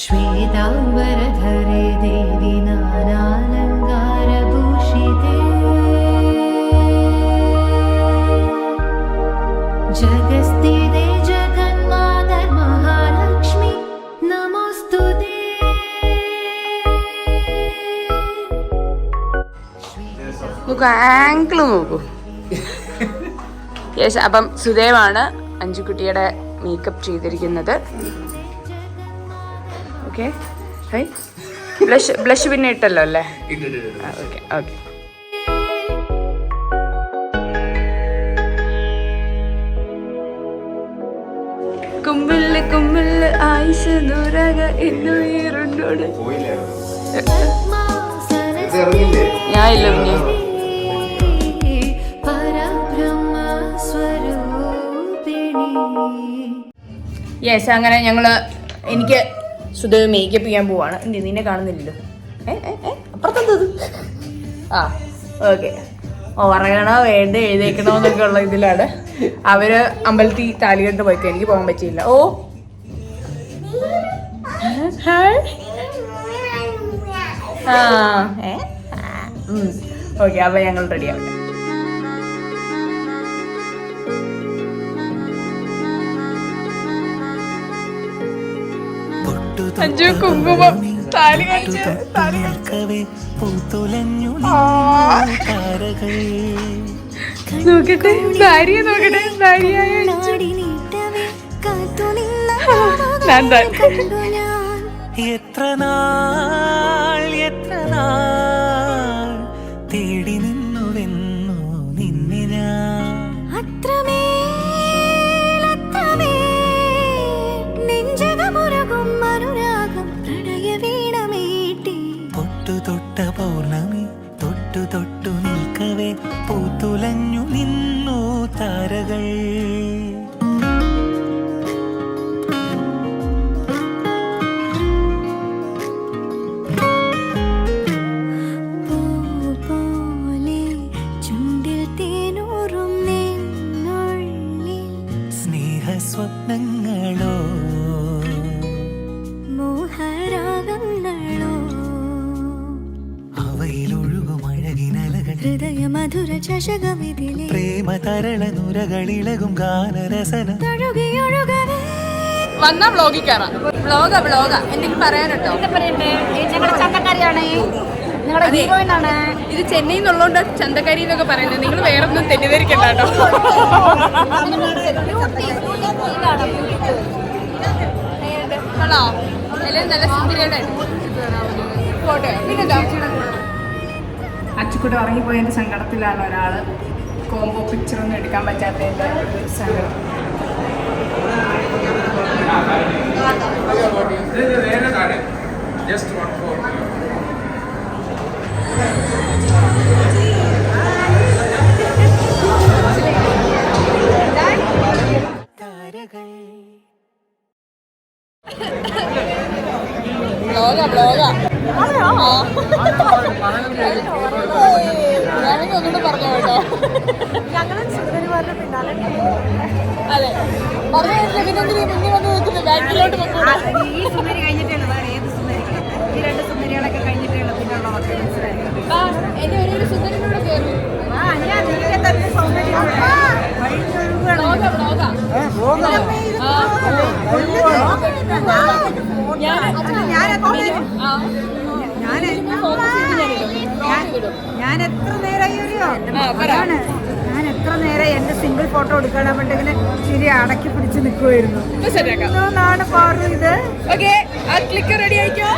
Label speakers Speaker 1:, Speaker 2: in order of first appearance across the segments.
Speaker 1: श्वेताम्बरधरे देवि नानालङ्कारभूषिते जगस्तिदे जगन्मातर्महालक्ष्मी नमोऽस्तु ते
Speaker 2: നോക്കൂ ആങ്കിൾ നോക്കൂ യെസ് അപ്പം സുദേവാണ് അഞ്ചുകുട്ടിയുടെ മേക്കപ്പ് ചെയ്തിരിക്കുന്നത് ഓക്കെ ബ്ലഷ് ബ്ലഷ് പിന്നെ ഇട്ടല്ലോ അല്ലേ? ഓക്കെ ഓക്കെ കുമ്പിൾ കുമ്പിൾ ആയിസ് നൂറക എന്നു ഈറുണ്ടോട് ഞാൻ ഇല്ല യെസ് അങ്ങനെ ഞങ്ങൾ എനിക്ക് സുദേവ് മേക്കപ്പ് ചെയ്യാൻ പോവാണ്. എന്ത് നിന്നെ കാണുന്നില്ലല്ലോ? ഏ അപ്പുറത്തെന്തത് ആ ഓക്കെ ഉറങ്ങണോ വേണ്ട എഴുതേക്കണോ എന്നൊക്കെ ഉള്ള ഇതിലാണ്. അവർ അമ്പലത്തിൽ താലികെട്ട് പോയി എനിക്ക് പോകാൻ പറ്റിയില്ല. ഓ. ആ ഏ ഓക്കെ അപ്പൊ ഞങ്ങൾ റെഡി ആവട്ടെ. അഞ്ചു കുങ്കുമം.
Speaker 3: എത്ര നാൾ എത്ര നാൾ സ്വപ്നങ്ങളോ
Speaker 1: മോഹരാഗങ്ങളോ?
Speaker 3: അവയിലൊഴുകും അഴകിനലകൾ.
Speaker 1: ഹൃദയമധുര ചഷകമിതിലെ
Speaker 3: പ്രേമ തരള നുരകളിളകും ഗാനരസന.
Speaker 1: തഴുകിയൊഴുകവേ.
Speaker 2: വന്നാ വ്ളോഗിൽ കയറാം വ്ളോഗാ വ്ളോഗാ എന്തെങ്കിലും പറയാനുണ്ടോ?
Speaker 4: ഞങ്ങളുടെ ചന്തക്കാരിയാണ്. നിങ്ങളുടെ ഹീറോയിൻ ആണ്
Speaker 2: ഇത് ചെന്നൈ എന്നുള്ളതുകൊണ്ട് ചന്തക്കാരി എന്നൊക്കെ പറയുന്നത് നിങ്ങൾ വേറെ ഒന്നും തെറ്റിദ്ധരിക്കണ്ട കേട്ടോ കൊള്ളാ എല്ലാം നല്ല സുന്ദരിയുടെ ഫോട്ടോ പിന്നെന്താ അച്ചുക്കുട്ടി ഉറങ്ങിപ്പോയതിന്റെ സങ്കടത്തിലാണ് ഒരാൾ കോംബോ പിക്ചർ ഒന്നും എടുക്കാൻ പറ്റാത്തതിന്റെ സങ്കടം
Speaker 5: ജസ്റ്റ് വൺ four.
Speaker 3: താരകൾ
Speaker 2: ബ്ലോഗാ ബ്ലോഗാ. ഞാനൊക്കെ ഒന്നുകൂടെ പറഞ്ഞു കേട്ടോ. അതെ. പറഞ്ഞു പിന്നെ മുന്നിൽ വന്ന് നിൽക്കുന്നത് ബാക്കിലോട്ട്
Speaker 4: ഈ സുന്ദരി കഴിഞ്ഞിട്ടേ ഉള്ളൂ വേറെ ഏത് സുന്ദരി ഈ രണ്ട് സുന്ദരികളൊക്കെ കഴിഞ്ഞിട്ടേ ഉള്ളൂ പിന്നെ ഉള്ള മക്കൾ മനസ്സിലായി?
Speaker 2: ആ എന്റെ ഒരു സുന്ദരനോട് കയറി
Speaker 4: ഞാൻ എത്ര നേരമായി അറിയോ അതാണ് ഞാൻ എത്ര നേരം എന്റെ സിംഗിൾ ഫോട്ടോ എടുക്കാൻ വേണ്ടി ഇങ്ങനെ ശരി അടക്കി പിടിച്ച് നിൽക്കുമായിരുന്നു ഇത്.
Speaker 2: ഓക്കെ ആ ക്ലിക്ക് റെഡി ആയിക്കോ?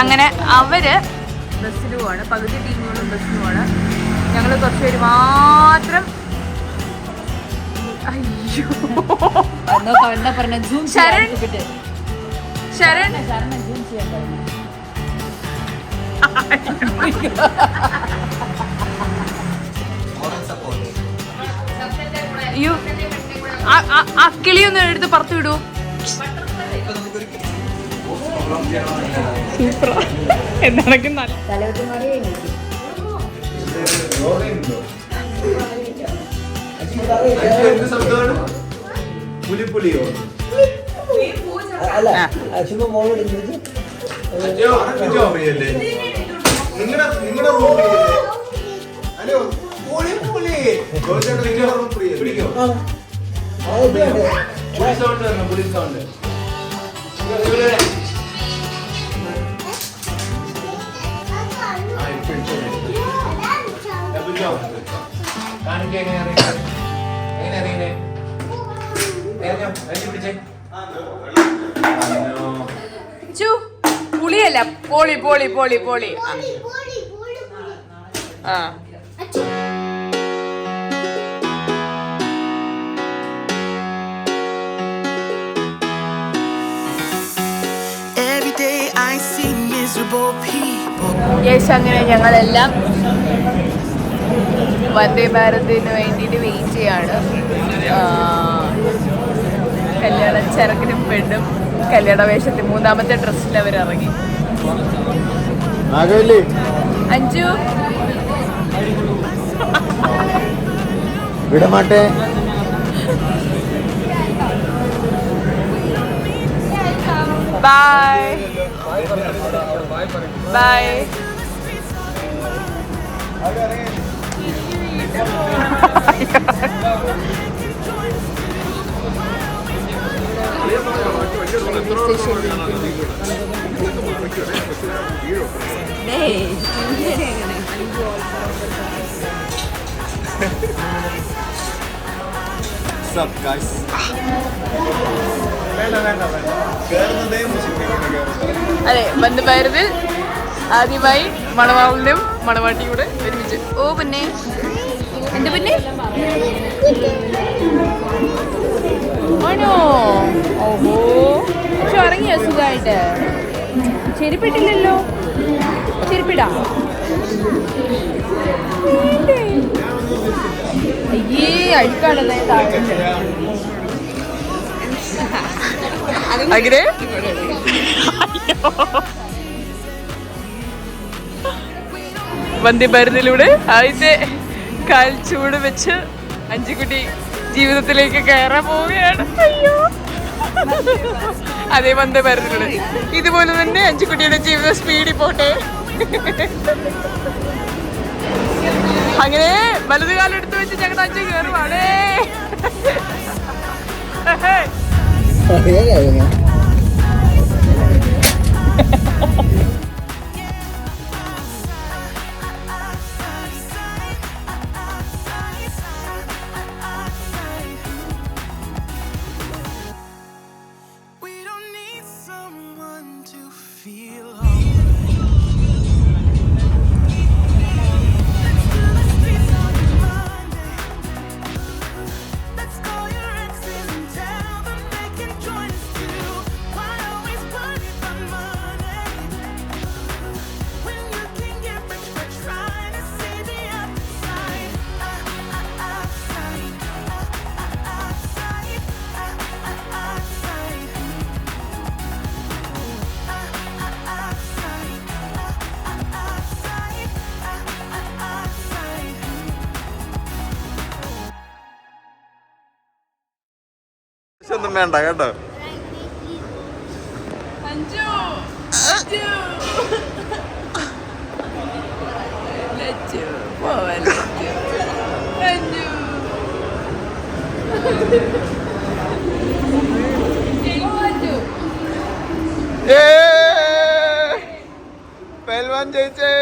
Speaker 2: അങ്ങനെ അവർ ബസ്സിലുമാണ് പകുതി ടീമുകളും ബസ്സിലുമാണ് ഞങ്ങൾ കുറച്ച് പേര് മാത്രം അയ്യോ. ശരൺ ശരൺ അയ്യോ. ആ- ആ- ആ കിളി ഒന്ന് എടുത്ത് പുറത്തു വിടൂ എന്താണെങ്കിൽ നല്ല
Speaker 5: പുലിപ്പുലിയോ
Speaker 6: അല്ല ചുമ്മാ മോളോട്
Speaker 5: നിങ്ങളുടെ നിങ്ങളുടെ റൂം ഹലോ പുലിപ്പുലി നിങ്ങളുടെ റൂം പിടിക്കോ പുലി സൗണ്ട് പുലി സൗണ്ട് കാണിക്ക എങ്ങനെ അറിയാം? എങ്ങനെ അറിയണേ? എറിഞ്ഞോ? പിടിച്ചേ.
Speaker 2: ചു പുളിയല്ല. പോളി പോളി പോളി പോളി. ആ.
Speaker 3: Every day I see miserable people.
Speaker 2: Yes അങ്ങനെ ഞങ്ങളെല്ലാം വന്ദേ ഭാരതിന് വേണ്ടിയിട്ട് വെയിറ്റ് ചെയ്യാണ്. കല്യാണ ചെറുക്കനും പെണ്ണും കല്യാണ വേഷത്തിൽ മൂന്നാമത്തെ ഡ്രസ്സിൽ അവർ ഇറങ്ങി. അഞ്ചു
Speaker 6: വിടമാട്ടെ
Speaker 2: ബൈ ബൈ
Speaker 5: Sup, guys?
Speaker 2: അതെ ബന്ധുപയറിൽ ആദ്യമായി മണവാളിനും മണവാട്ടിയും കൂടെ ഒരുമിച്ച് ഓ പിന്നെ എന്റെ പിന്നെ? ആണോ? ഓഹോ. പക്ഷെ ഉറങ്ങിയോ സുഖമായിട്ട്? ചെരുപ്പിട്ടില്ലല്ലോ. ചെരുപ്പിടാ? അയ്യേ അഴുക്കാണല്ലേ അങ്ങനെ വന്ദേ ഭാരതിലൂടെ ആദ്യത്തെ കാൽ ചൂട് വെച്ച് അഞ്ചുകുട്ടി ജീവിതത്തിലേക്ക് കയറാൻ പോവുകയാണ്. അയ്യോ. അതേ വന്ദേ ഭാരതിലൂടെ ഇതുപോലെ തന്നെ അഞ്ചുകുട്ടിയുടെ ജീവിതം സ്പീഡിൽ പോട്ടെ. അങ്ങനെ വലത് കാലം എടുത്ത് വെച്ച് ഞങ്ങളുടെ അഞ്ച് കയറുവാണേ
Speaker 3: We
Speaker 5: ഒന്നും വേണ്ട കേട്ടോ. പെൽവാൻ ജയിച്ചേ.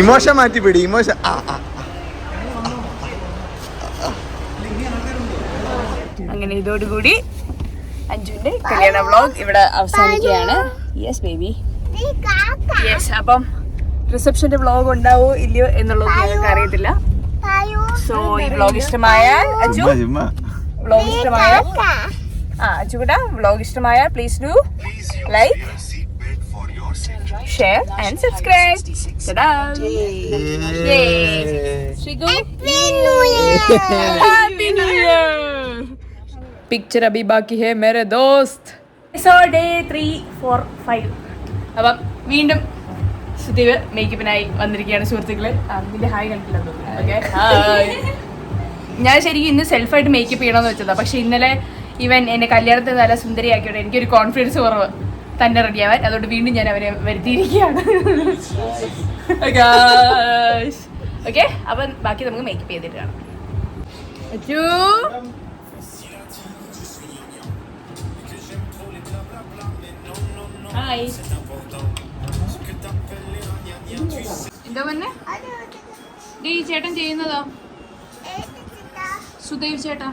Speaker 5: ഇമോഷൻ മാറ്റി പിടി ഇമോഷൻ. ആ ആ.
Speaker 2: അങ്ങനെ ഇതോടുകൂടി അഞ്ജുവിന്റെ കല്യാണ വ്ളോഗ് ഇവിടെ അവസാനിക്കുകയാണ് യെസ് ബേബി യെസ് അപ്പം റിസപ്ഷന്റെ വ്ളോഗ് ഉണ്ടാവോ ഇല്ലയോ എന്നുള്ളത് ഞങ്ങൾക്ക് അറിയത്തില്ല സോ ഈ വ്ളോഗ് ഇഷ്ടമായാൽ അജു വ്ളോഗ് ഇഷ്ടമായാൽ ആ അജു കൂടെ വ്ളോഗ് ഇഷ്ടമായാൽ please do like share and subscribe. Ta-da! Yay! Yay. Happy New Year! Happy New Year! Picture Abi ബാക്കി ഹേ മേരെ ദോസ്ത് ഡേ ത്രീ ഫോർ ഫൈവ് അപ്പം വീണ്ടും സുദീവ് മേക്കപ്പിനായി വന്നിരിക്കുകയാണ് സുഹൃത്തുക്കളെ. അതിന്റെ ഹായ് കണ്ടിട്ടില്ല ഞാൻ ശരിക്കും ഇന്ന് സെൽഫായിട്ട് മേക്കപ്പ് ചെയ്യണമെന്ന് വെച്ചതാണ് പക്ഷേ ഇന്നലെ ഇവൻ എന്നെ കല്യാണത്തിന് നല്ല സുന്ദരിയാക്കിയോടെ എനിക്കൊരു കോൺഫിഡൻസ് കുറവ് തന്നെ റെഡിയാവാൻ അതുകൊണ്ട് വീണ്ടും ഞാൻ അവരെ വരുത്തിയിരിക്കുകയാണ്. ഓക്കെ അപ്പം ബാക്കി നമുക്ക് മേക്കപ്പ് ചെയ്തിട്ട് കാണാം. ഹായ് എന്താ പറഞ്ഞേ? ദേ ഈ ചേട്ടൻ ചെയ്യുന്നതോ? സുദേവ് ചേട്ടാ.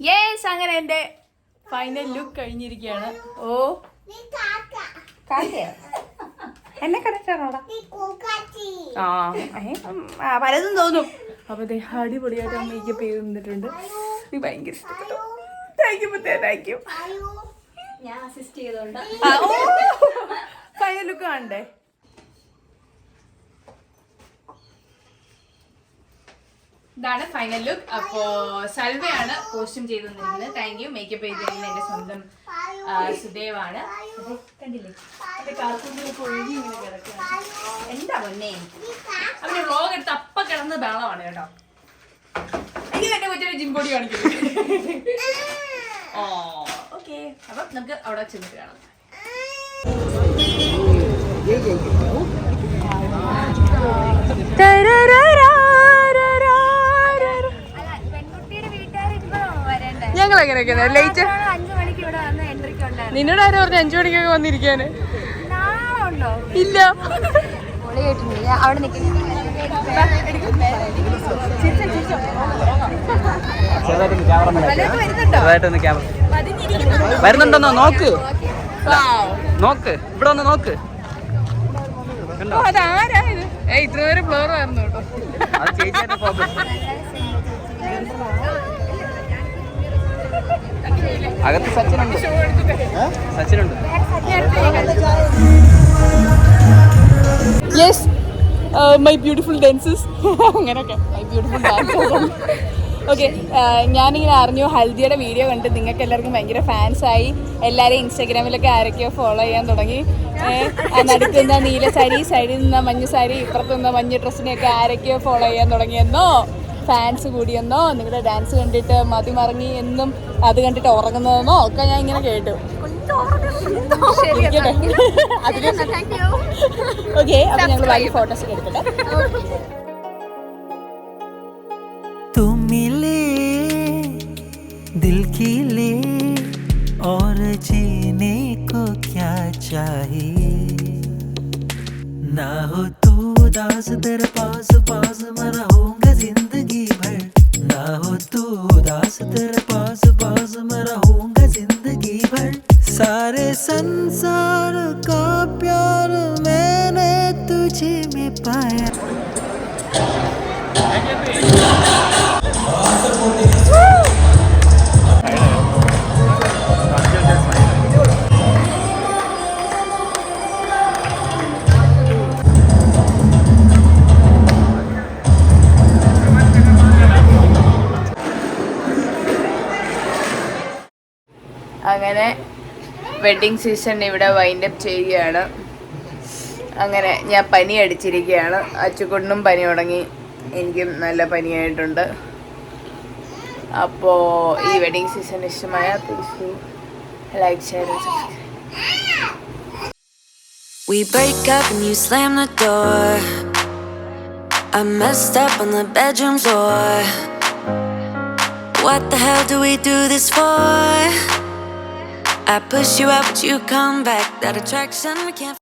Speaker 2: യെസ് അങ്ങനെ എന്റെ ഫൈനൽ ലുക്ക് കഴിഞ്ഞിരിക്കുകയാണ്. ഓ. കാക്കയോ? എന്നെ കണ്ടിട്ടാണോടാ ആ ആ, പലതും തോന്നും. അപ്പൊ ദേ അടിപൊളിയായിട്ട് മേക്കപ്പ് പേര് നിന്നിട്ടുണ്ട്. നീ ഭയങ്കര ഇഷ്ടപ്പെട്ടു? താങ്ക് യു മുത്തേ താങ്ക് യു
Speaker 1: ഞാൻ അസിസ്റ്റ് ചെയ്തോണ്ട്.
Speaker 2: ഫൈനൽ ലുക്ക് കാണണ്ടേ? ഇതാണ് ഫൈനൽ ലുക്ക് അപ്പോ സൽവയാണ് കോസ്റ്റ്യൂം ചെയ്ത് തന്നിരുന്നത് താങ്ക് യു മേക്കപ്പ് ചെയ്തിരിക്കുന്നത് എന്റെ സ്വന്തം സുദേവാണ്. കണ്ടില്ലേ? എന്താ പൊന്നേ? അവന്റെ വ്ലോഗ് എടുത്ത് അപ്പ കിടന്ന് ബഹളമാണ് കേട്ടോ. എനിക്ക് എന്റെ കൊച്ചിനെ ജിംബോഡി കാണിക്കുന്നു. ഓ ഓക്കെ അപ്പൊ നമുക്ക് അവിടെ ചെന്നിട്ട് കാണാം.
Speaker 1: പെൺകുട്ടിയുടെ
Speaker 2: ഞങ്ങൾ എങ്ങനെയൊക്കെ ലേറ്റ്
Speaker 1: മണിക്ക് ഇവിടെ വന്ന് എൻട്രിക്ക് ഉണ്ടായിരുന്നു?
Speaker 2: നിന്നോട് ആരും പറഞ്ഞു അഞ്ചു മണിക്കൊക്കെ വന്നിരിക്കാന്?
Speaker 1: ഉണ്ടോ
Speaker 2: ഇല്ല.
Speaker 1: വരുന്നുണ്ടോ? അവിടെ
Speaker 7: വരുന്നുണ്ടെന്നോ? നോക്ക്. നോക്ക്. ഇവിടെ ഒന്ന് നോക്ക്.
Speaker 2: ഇത്ര നേരം ഫ്ലോർ ആയിരുന്നു കേട്ടോ.
Speaker 7: അകത്ത് സച്ചിനുണ്ട്. സച്ചിനുണ്ട്.
Speaker 2: യെസ് മൈ ബ്യൂട്ടിഫുൾ ഡാൻസസ് അങ്ങനെയൊക്കെ. മൈ ബ്യൂട്ടിഫുൾ ഡാൻസസ് ഓക്കെ ഞാനിങ്ങനെ അറിഞ്ഞു ഹൽദിയുടെ വീഡിയോ കണ്ട് നിങ്ങൾക്ക് എല്ലാവർക്കും ഭയങ്കര ഫാൻസായി എല്ലാവരെയും ഇൻസ്റ്റാഗ്രാമിലൊക്കെ ആരൊക്കെയോ ഫോളോ ചെയ്യാൻ തുടങ്ങി. നടുക്കുന്ന നടുക്ക് നീല സാരി സൈഡിൽ നിന്ന മഞ്ഞ സാരി ഇപ്പുറത്ത് നിന്ന മഞ്ഞ ഡ്രസ്സിനെയൊക്കെ ആരൊക്കെയോ ഫോളോ ചെയ്യാൻ തുടങ്ങിയെന്നോ? ഫാൻസ് കൂടിയെന്നോ നിങ്ങളുടെ ഡാൻസ് കണ്ടിട്ട് മതി മറങ്ങി എന്നും അത് കണ്ടിട്ട് ഉറങ്ങുന്നതെന്നോ ഒക്കെ ഞാൻ ഇങ്ങനെ കേട്ടു ഓക്കെ അപ്പൊ ഞങ്ങൾ ബാക്കി ഫോട്ടോസ് ഒക്കെ എടുക്കട്ടെ
Speaker 3: तुम मिले दिल की ले और जीने को क्या चाहिए ना हो तो उदास तेरे पास पास मैं रहूंगा जिंदगी भर ना हो तू उदास, तेरे पास पास मैं रहूँगा ज़िंदगी भर। सारे संसार का प्यार मैंने तुझे में पाया
Speaker 2: വെഡിങ് സീസൺ ഇവിടെ വൈൻഡപ്പ് ചെയ്യുകയാണ് അങ്ങനെ ഞാൻ പനി അടിച്ചിരിക്കുകയാണ് അച്ചുകൊണ്ടും പനി തുടങ്ങി എനിക്കും നല്ല പനിയായിട്ടുണ്ട് അപ്പോൾ ഈ വെഡിങ് സീസൺ ഇഷ്ടമായ like share
Speaker 8: We break up and you slam the door. I messed up on the bedroom floor. What the hell do we do this for? I push you out, but you come back. That attraction we can't.